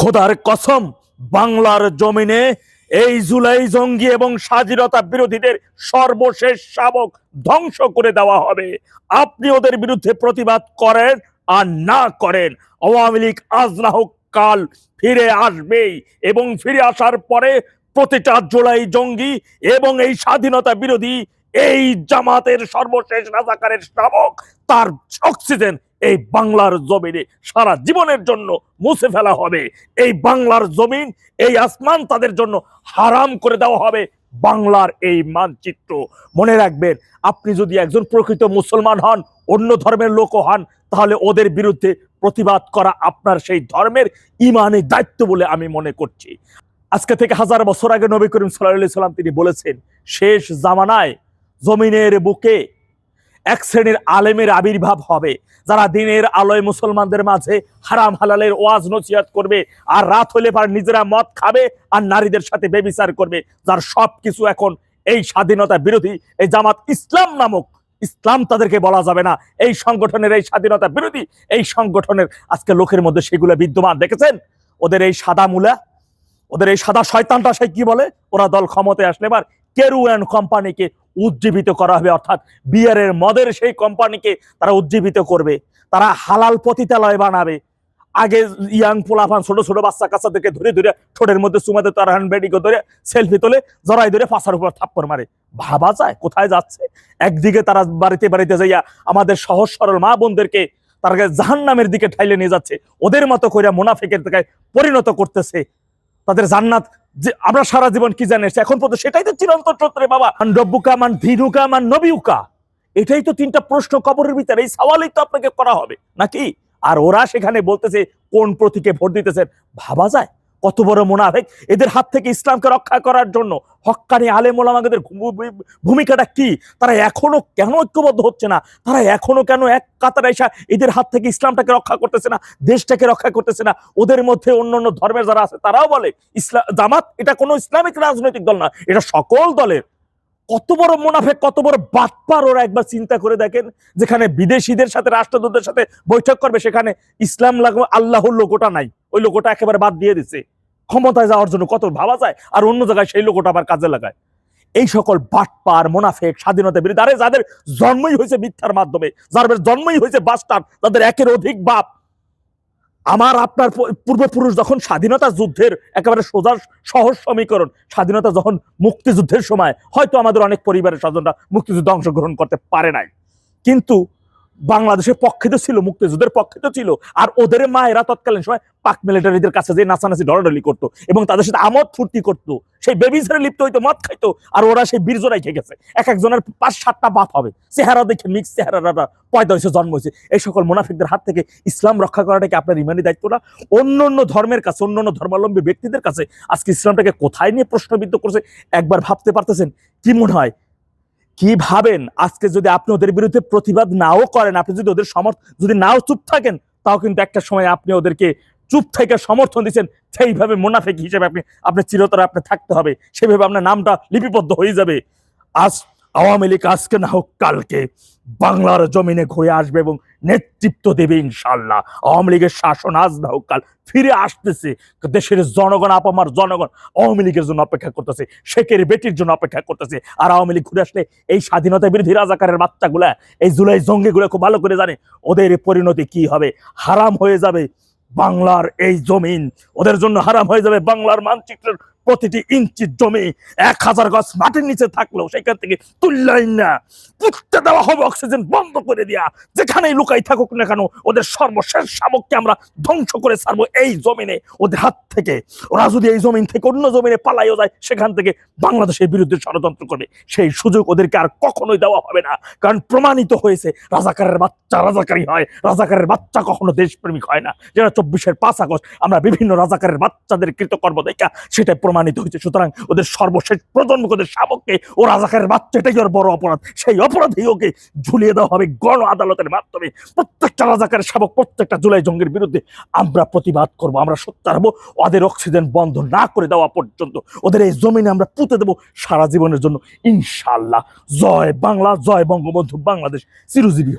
খোদার কসম, বাংলার জমিনে এই জুলাই জঙ্গি এবং স্বাধীনতা বিরোধীদের সর্বশেষ শাবক ধ্বংস করে দেওয়া হবে। আপনি ওদের বিরুদ্ধে প্রতিবাদ করেন আর না করেন, আওয়ামী লীগ আজ না হোক কাল ফিরে আসবেই এবং ফিরে আসার পরে প্রতিটা জুলাই জঙ্গি এবং এই স্বাধীনতা বিরোধী এই জামাতের সর্বশেষ রাজাকারের শাবক, তার অক্সিজেন এই বাংলার জমিনে সারা জীবনের জন্য মুছে ফেলা হবে। এই বাংলার জমিন, এই আসমান তাদের জন্য হারাম করে দেওয়া হবে বাংলার এই মানচিত্র। মনে রাখবেন, আপনি যদি একজন প্রকৃত মুসলমান হন, অন্য ধর্মের লোকও হন, তাহলে ওদের বিরুদ্ধে প্রতিবাদ করা আপনার সেই ধর্মের ইমানি দায়িত্ব বলে আমি মনে করছি। আজকে থেকে হাজার বছর আগে নবী করিম সাল্লাহ সাল্লাম তিনি বলেছেন, শেষ জামানায় জমিনের বুকে এক শ্রেণির আলেমের আবির্ভাব হবে। যারা দিনের আলোয় মুসলমানদের মাঝে হারাম হালালের ওয়াজ নসিহত করবে, আর রাত হলে পার নিজেরা মদ খাবে আর নারীদের সাথে বেবিচার করবে, যার সব কিছু এখন এই স্বাধীনতা বিরোধী, এই জামাত ইসলাম নামক, ইসলাম তাদেরকে বলা যাবে না। এই সংগঠনের এই স্বাধীনতা বিরোধী, এই সংগঠনের আজকে লোকের মধ্যে সেগুলো বিদ্যমান, দেখেছেন? ওদের এই সাদা মূলা, ওদের এই সাদা শয়তানটা সে কি বলে? ওরা দল ক্ষমতায় আসলে এবার কেরুয়ান কোম্পানিকে উজ্জীবিত করা হবে, অর্থাৎ বিয়ারের মদের সেই কোম্পানিকে তারা উজ্জীবিত করবে, তারা হালাল পতিতালয় বানাবে। আগে ইয়াং পোলাফান ছোট ছোট বাচ্চা কাচ্চাদেরকে ধরে ধরে ঠোঁটের মধ্যে সুমাতে তারা বেডিকে ধরে সেলফি তোলে জড়াই ধরে ফাঁসার উপর থাপ্পড় মারে। ভাবা যায়, কোথায় যাচ্ছে? একদিকে তারা বাড়িতে বাড়িতে যাইয়া আমাদের সহজ সরল মা বোনদেরকে তার জাহান নামের দিকে ঠাইলে নিয়ে যাচ্ছে, ওদের মতো করে মুনাফিকের দিকে পরিণত করতেছে। তাদের জান্নাত যে আমরা সারা জীবন কি জানি এখন পর্যন্ত সেটাই তো চিরন্তন সত্য বাবা। রব্বুকা, মান ধীরুকা মান নবিউকা। এটাই তো তিনটা প্রশ্ন কবরের ভিতরে, এই সওয়ালই তো আপনাকে করা হবে। নাকি? আর ওরা সেখানে বলতেছে, কোন প্রতীকে ভোট দিতেছেন? ভাবা যায়? কত বড় মোনাফেক? এদের হাত থেকে ইসলামকে রক্ষা করার জন্য হক্কানি আলেম ওলামাদের ভূমিকাটা কি? তারা এখনও কেন ঐক্যবদ্ধ হচ্ছে না? তারা এখনও কেন এক কাতারে এসা এদের হাত থেকে ইসলামটাকে রক্ষা করতেছে না? দেশটাকে রক্ষা করতেছে না? ওদের মধ্যে অন্য অন্য ধর্মের যারা আছে, তারাও বলে ইসলাম জামাত এটা কোনো ইসলামিক রাজনৈতিক দল না, এটা সকল দলের। কত বড় মুনাফেক, কত বড় বাটপার ওরা একবার চিন্তা করে দেখেন, যেখানে বিদেশিদের সাথে, রাষ্ট্রদূতদের সাথে বৈঠক করবে, সেখানে ইসলাম লাগবে, আল্লাহর লোকোটা নাই। ওই লোকটা একেবারে বাদ দিয়ে দিছে। ক্ষমতায় যাওয়ার জন্য কত ভাবা যায়, আর অন্য জায়গায় সেই লোকটা আবার কাজে লাগায়। এই সকল বাটপার, মোনাফেক, স্বাধীনতা বিরোধী, আরে যাদের জন্মই হয়েছে মিথ্যার মাধ্যমে যাদের জন্মই হয়েছে বাস্টার যাদের একের অধিক বাপ। আমার আপনার পূর্বপুরুষ যখন স্বাধীনতা যুদ্ধের একেবারে সোজা সহজ সমীকরণ, স্বাধীনতা যখন মুক্তিযুদ্ধের সময়, হয়তো আমাদের অনেক পরিবারের স্বজনরা মুক্তিযুদ্ধে অংশগ্রহণ করতে পারে নাই। কিন্তু বাংলাদেশের পক্ষে তো ছিল, মুক্তিযুদ্ধের পক্ষে তো ছিল। আর ওদের মায়েরা তৎকালীন সময় পাক মিলিটারিদের কাছে যে নাচানাচি ডলাডলি করতো এবং তাদের সাথে আমোদ ফুর্তি করতো। সেই বেবিসের লিপ্ত হইতো, মদ খাইতো, আর ওরা সেই বীরজোড়াই খেয়ে গেছে। এক একজনের পাঁচ সাতটা বাপ হবে। চেহারা দেখে মিক্স চেহারা পয়দা হয়েছে, জন্ম হয়েছে। এই সকল মুনাফিকদের হাত থেকে ইসলাম রক্ষা করাটাকে আপনার ইমানি দায়িত্ব না? অন্য অন্য ধর্মের কাছে, অন্য অন্য ধর্মাবলম্বী ব্যক্তিদের কাছে আজকে ইসলামটাকে কোথায় নিয়ে প্রশ্নবিদ্ধ করছে? একবার ভাবতে পারতেছেন? কি মনে হয়? কি ভাবেন? আজকে যদি আপনি ওদের বিরুদ্ধে প্রতিবাদ নাও করেন, আপনি যদি ওদের সমর্থ, যদি নাও চুপ থাকেন, তাও কিন্তু একটা সময় আপনি ওদেরকে চুপ থেকে সমর্থন দিচ্ছেন। সেইভাবে মুনাফেক হিসেবে আপনি, আপনার চিরতরে আপনি থাকতে হবে। সেভাবে আপনার নামটা লিপিবদ্ধ হয়ে যাবে। আজ আওয়ামী লীগ আজকে না হোক কালকে বাংলার জমিনে ঘুরে আসবে এবং নেতৃত্ব দেবে ইনশাল্লাহ আওয়ামী লীগের শাসন আজ না হোক কাল ফিরে আসতেছে। দেশের জনগণ, আপামার জনগণ আওয়ামী লীগের জন্য অপেক্ষা করতেছে, শেখের বেটির জন্য অপেক্ষা করতেছে। আর আওয়ামী লীগ ঘুরে আসলে এই স্বাধীনতা বিরোধী রাজাকারের বাচ্চাগুলা, এই জুলাই জঙ্গিগুলো খুব ভালো করে জানে, ওদের পরিণতি কি হবে? হারাম হয়ে যাবে বাংলার এই জমিন। ওদের জন্য হারাম হয়ে যাবে বাংলার মানচিত্রের প্রতিটি ইঞ্চি জমি এক হাজার গাছ মাটির নিচে থাকলেও সেখান থেকে তুললাই না। পুঁততে দেওয়া হবে অক্সিজেন বন্ধ করে দেওয়া যেখানেই লুকাই থাকুক না কেন, ওদের সর্বশেষ শাবককে আমরা ধ্বংস করে ছাড়বো এই জমিনে, ওদের হাত থেকে। ওরা যদি এই জমিন থেকে অন্য জমিনে পালাইও যায়, সেখান থেকে বাংলাদেশের বিরুদ্ধে ষড়যন্ত্র করবে। সেই সুযোগ ওদেরকে আর কখনোই দেওয়া হবে না। কারণ প্রমাণিত হয়েছে, রাজাকারের বাচ্চা রাজাকারী হয়। রাজাকারের বাচ্চা কখনো দেশপ্রেমিক হয় না। যেটা চব্বিশের পাঁচ আগস্ট আমরা বিভিন্ন রাজাকারের বাচ্চাদের কৃতকর্ম দেখা, সেটাই প্রমাণিত হয়েছে। সুতরাং ওদের সর্বশেষ প্রজন্মকে ওদের শাবককে, ও রাজাকারের বাচ্চা এটাই ওর বড় অপরাধ। সেই অপরাধী ওকে ঝুলিয়ে দেওয়া হবে গণ আদালতের মাধ্যমে। প্রত্যেকটা রাজাকারের শাবক প্রত্যেকটা জুলাই জঙ্গের বিরুদ্ধে আমরা প্রতিবাদ করব, আমরা সত্যার হব, ওদের অক্সিজেন বন্ধ না করে দেওয়া পর্যন্ত। ওদের এই জমিনে আমরা পুঁতে দেবো সারা জীবনের জন্য ইনশাল্লাহ জয় বাংলা, জয় বঙ্গবন্ধু, বাংলাদেশ। চিরজীবী